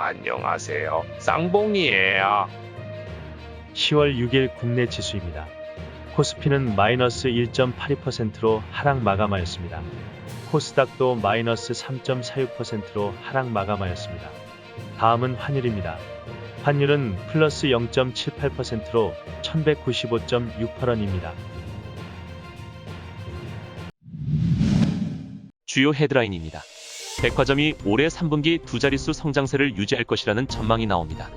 안녕하세요. 쌍봉이에요. 10월 6일 국내 지수입니다. 코스피는 마이너스 1.82%로 하락 마감하였습니다. 코스닥도 마이너스 3.46%로 하락 마감하였습니다. 다음은 환율입니다. 환율은 플러스 0.78%로 1195.68원입니다. 주요 헤드라인입니다. 백화점이 올해 3분기 두 자릿수 성장세를 유지할 것이라는 전망이 나옵니다.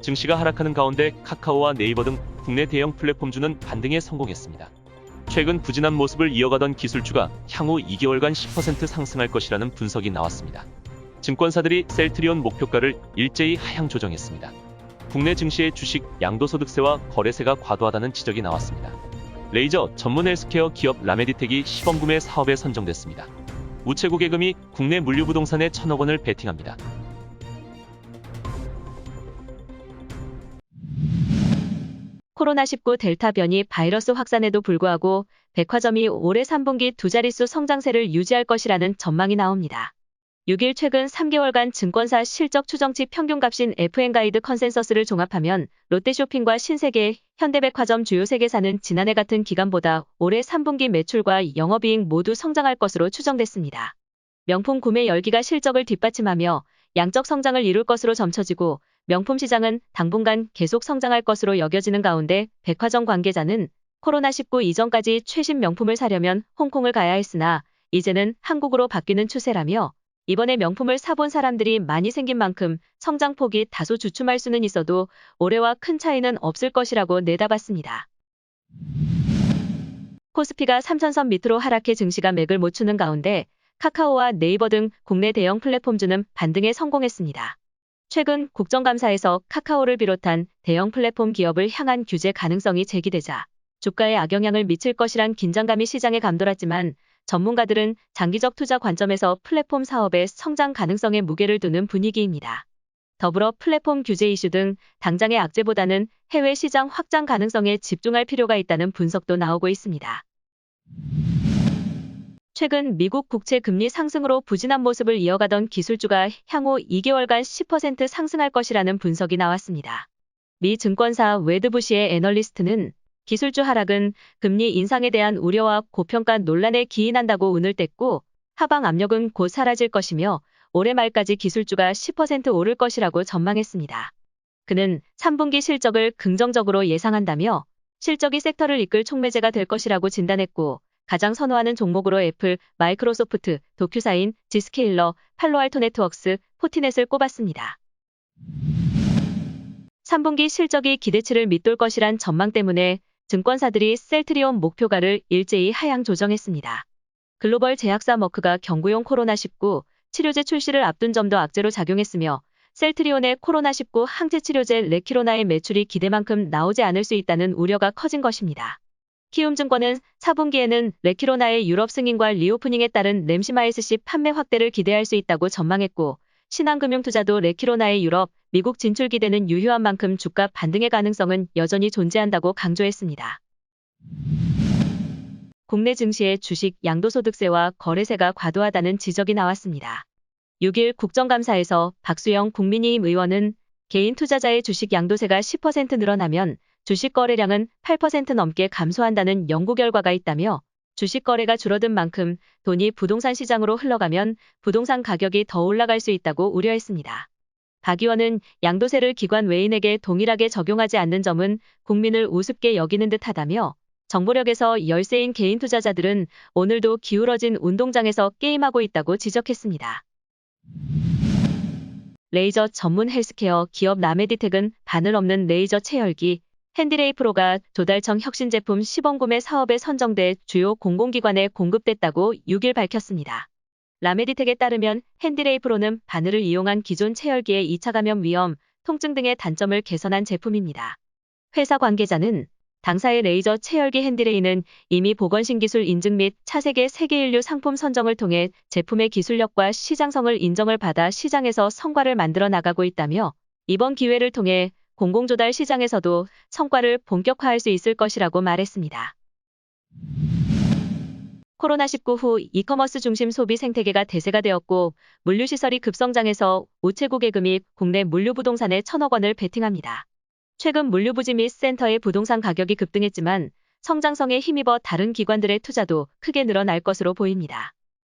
증시가 하락하는 가운데 카카오와 네이버 등 국내 대형 플랫폼주는 반등에 성공했습니다. 최근 부진한 모습을 이어가던 기술주가 향후 2개월간 10% 상승할 것이라는 분석이 나왔습니다. 증권사들이 셀트리온 목표가를 일제히 하향 조정했습니다. 국내 증시의 주식 양도소득세와 거래세가 과도하다는 지적이 나왔습니다. 레이저 전문 헬스케어 기업 라메디텍이 시범 구매 사업에 선정됐습니다. 우체국 예금이 국내 물류부동산에 천억 원을 베팅합니다. 코로나19 델타 변이 바이러스 확산에도 불구하고 백화점이 올해 3분기 두 자릿수 성장세를 유지할 것이라는 전망이 나옵니다. 6일 최근 3개월간 증권사 실적 추정치 평균값인 FN 가이드 컨센서스를 종합하면 롯데쇼핑과 신세계, 현대백화점 주요 세계사는 지난해 같은 기간보다 올해 3분기 매출과 영업이익 모두 성장할 것으로 추정됐습니다. 명품 구매 열기가 실적을 뒷받침하며 양적 성장을 이룰 것으로 점쳐지고 명품 시장은 당분간 계속 성장할 것으로 여겨지는 가운데 백화점 관계자는 코로나19 이전까지 최신 명품을 사려면 홍콩을 가야 했으나 이제는 한국으로 바뀌는 추세라며 이번에 명품을 사본 사람들이 많이 생긴 만큼 성장폭이 다소 주춤할 수는 있어도 올해와 큰 차이는 없을 것이라고 내다봤습니다. 코스피가 3천선 밑으로 하락해 증시가 맥을 못 추는 가운데 카카오와 네이버 등 국내 대형 플랫폼주는 반등에 성공했습니다. 최근 국정감사에서 카카오를 비롯한 대형 플랫폼 기업을 향한 규제 가능성이 제기되자 주가에 악영향을 미칠 것이란 긴장감이 시장에 감돌았지만 전문가들은 장기적 투자 관점에서 플랫폼 사업의 성장 가능성에 무게를 두는 분위기입니다. 더불어 플랫폼 규제 이슈 등 당장의 악재보다는 해외 시장 확장 가능성에 집중할 필요가 있다는 분석도 나오고 있습니다. 최근 미국 국채 금리 상승으로 부진한 모습을 이어가던 기술주가 향후 2개월간 10% 상승할 것이라는 분석이 나왔습니다. 미 증권사 웨드부시의 애널리스트는 기술주 하락은 금리 인상에 대한 우려와 고평가 논란에 기인한다고 운을 뗐고 하방 압력은 곧 사라질 것이며 올해 말까지 기술주가 10% 오를 것이라고 전망했습니다. 그는 3분기 실적을 긍정적으로 예상한다며 실적이 섹터를 이끌 촉매제가 될 것이라고 진단했고 가장 선호하는 종목으로 애플, 마이크로소프트, 도큐사인, 지스케일러, 팔로알토 네트워크스, 포티넷을 꼽았습니다. 3분기 실적이 기대치를 밑돌 것이란 전망 때문에 증권사들이 셀트리온 목표가를 일제히 하향 조정했습니다. 글로벌 제약사 머크가 경구용 코로나19 치료제 출시를 앞둔 점도 악재로 작용했으며 셀트리온의 코로나19 항체 치료제 레키로나의 매출이 기대만큼 나오지 않을 수 있다는 우려가 커진 것입니다. 키움증권은 4분기에는 레키로나의 유럽 승인과 리오프닝에 따른 램시마이스시 판매 확대를 기대할 수 있다고 전망했고 신한금융투자도 레키로나의 유럽, 미국 진출 기대는 유효한 만큼 주가 반등의 가능성은 여전히 존재한다고 강조했습니다. 국내 증시의 주식 양도소득세와 거래세가 과도하다는 지적이 나왔습니다. 6일 국정감사에서 박수영 국민의힘 의원은 개인 투자자의 주식 양도세가 10% 늘어나면 주식 거래량은 8% 넘게 감소한다는 연구 결과가 있다며 주식 거래가 줄어든 만큼 돈이 부동산 시장으로 흘러가면 부동산 가격이 더 올라갈 수 있다고 우려했습니다. 박 의원은 양도세를 기관 외인에게 동일하게 적용하지 않는 점은 국민을 우습게 여기는 듯 하다며 정보력에서 열세인 개인 투자자들은 오늘도 기울어진 운동장에서 게임하고 있다고 지적했습니다. 레이저 전문 헬스케어 기업 라메디텍은 바늘 없는 레이저 체열기 핸디레이 프로가 조달청 혁신 제품 시범 구매 사업에 선정돼 주요 공공기관에 공급됐다고 6일 밝혔습니다. 라메디텍에 따르면 핸디레이 프로는 바늘을 이용한 기존 체열기의 2차 감염 위험, 통증 등의 단점을 개선한 제품입니다. 회사 관계자는 당사의 레이저 체열기 핸디레이는 이미 보건신기술 인증 및 차세계 세계인류 상품 선정을 통해 제품의 기술력과 시장성을 인정을 받아 시장에서 성과를 만들어 나가고 있다며 이번 기회를 통해 공공조달 시장에서도 성과를 본격화할 수 있을 것이라고 말했습니다. 코로나19 후 이커머스 중심 소비 생태계가 대세가 되었고 물류시설이 급성장해서 우체국 예금이 국내 물류부동산에 천억 원을 베팅합니다. 최근 물류부지 및 센터의 부동산 가격이 급등했지만 성장성에 힘입어 다른 기관들의 투자도 크게 늘어날 것으로 보입니다.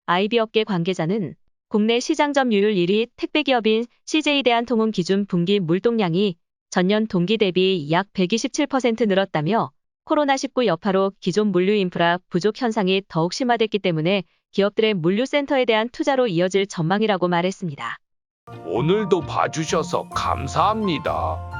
IB 업계 관계자는 국내 시장 점유율 1위 택배기업인 CJ 대한통운 기준 분기 물동량이 전년 동기 대비 약 127% 늘었다며 코로나19 여파로 기존 물류 인프라 부족 현상이 더욱 심화됐기 때문에 기업들의 물류센터에 대한 투자로 이어질 전망이라고 말했습니다. 오늘도 봐주셔서 감사합니다.